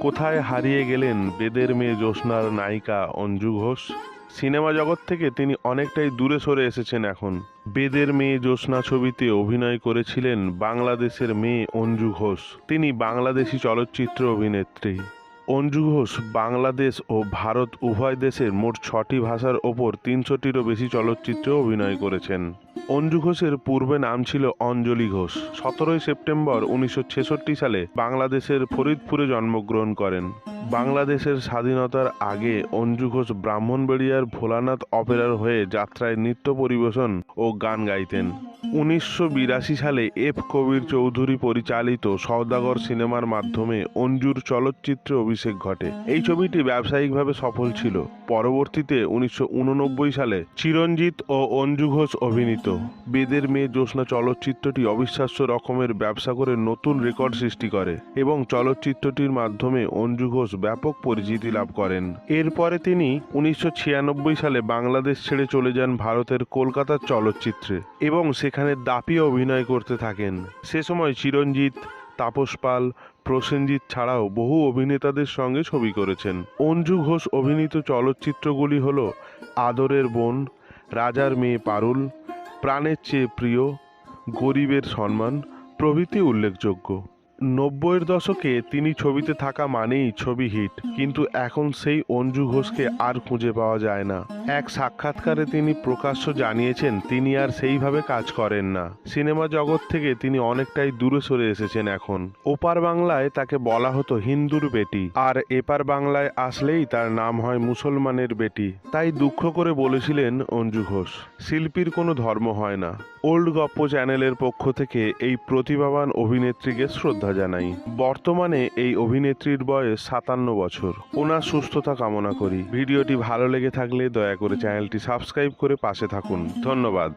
কোথায় হারিয়ে গেলেন বেদের মেয়ে জ্যোৎস্নার নায়িকা অঞ্জু ঘোষ? সিনেমা জগৎ থেকে তিনি অনেকটাই দূরে সরে এসেছেন এখন। বেদের মেয়ে জ্যোৎস্না ছবিতে অভিনয় করেছিলেন বাংলাদেশের মেয়ে অঞ্জু ঘোষ। তিনি বাংলাদেশি চলচ্চিত্র অভিনেত্রী। অঞ্জু ঘোষ, বাংলাদেশ ও ভারত উভয় দেশের মোট ছটি ভাষার ওপর তিনশোটিরও বেশি চলচ্চিত্রে অভিনয় করেছেন। অঞ্জু ঘোষের পূর্বে নাম ছিল অঞ্জলি ঘোষ। সতেরোই সেপ্টেম্বর উনিশশো ছেষট্টি সালে বাংলাদেশের ফরিদপুরে জন্মগ্রহণ করেন। বাংলাদেশের স্বাধীনতার আগে অঞ্জু ঘোষ ব্রাহ্মণবাড়িয়ার ভোলানাথ অপেরার হয়ে যাত্রায় নৃত্য পরিবেশন ও গান গাইতেন। উনিশশো বিরাশি সালে এফ কবির চৌধুরী পরিচালিত সওদাগর সিনেমার মাধ্যমে অঞ্জুর চলচ্চিত্রে অভিষেক ঘটে। এই ছবিটি ব্যবসায়িকভাবে সফল ছিল। পরবর্তীতে উনিশশো উননব্বই সালে চিরঞ্জিত ও অঞ্জু ঘোষ অভিনীত বেদের মেয়ে জ্যোৎস্না চলচ্চিত্রটি অবিশ্বাস্য রকমের ব্যবসা করে নতুন রেকর্ড সৃষ্টি করে এবং চলচ্চিত্রটির মাধ্যমে অঞ্জু ঘোষ ব্যাপক পরিচিতি লাভ করেন। এরপরে তিনি উনিশশো ছিয়ানব্বই সালে বাংলাদেশ ছেড়ে চলে যান ভারতের কলকাতার চলচ্চিত্রে এবং সেখানে দাপিয়ে অভিনয় করতে থাকেন। সে সময় চিরঞ্জিত, তাপস পাল, প্রসেনজিৎ ছাড়াও বহু অভিনেতাদের সঙ্গে ছবি করেছেন। অঞ্জু ঘোষ অভিনীত চলচ্চিত্রগুলি হল আদরের বোন, রাজার মেয়ে পারুল, প্রাণের চেয়ে প্রিয়, গরিবের সম্মান প্রভৃতি উল্লেখযোগ্য। নব্বইয়ের দশকে তিনি ছবিতে থাকা মানেই ছবি হিট, কিন্তু এখন সেই অঞ্জু ঘোষকে আর খুঁজে পাওয়া যায় না। এক সাক্ষাৎকারে তিনি প্রকাশ্য জানিয়েছেন, তিনি আর সেইভাবে কাজ করেন না। সিনেমা জগৎ থেকে তিনি অনেকটাই দূরে সরে এসেছেন এখন। ওপার বাংলায় তাকে বলা হতো হিন্দুর বেটি, আর এপার বাংলায় আসলেই তার নাম হয় মুসলমানের বেটি। তাই দুঃখ করে বলেছিলেন অঞ্জু ঘোষ, শিল্পীর কোনো ধর্ম হয় না। ওল্ড গপ্প চ্যানেলের পক্ষ থেকে এই প্রতিভাবান অভিনেত্রীকে শ্রদ্ধা জানাই। বর্তমানে এই অভিনেত্রীর বয়স সাতান্ন বছর। ওনার সুস্থতা কামনা করি। ভিডিওটি ভালো লেগে থাকলে দয়া করে চ্যানেলটি সাবস্ক্রাইব করে পাশে থাকুন। ধন্যবাদ।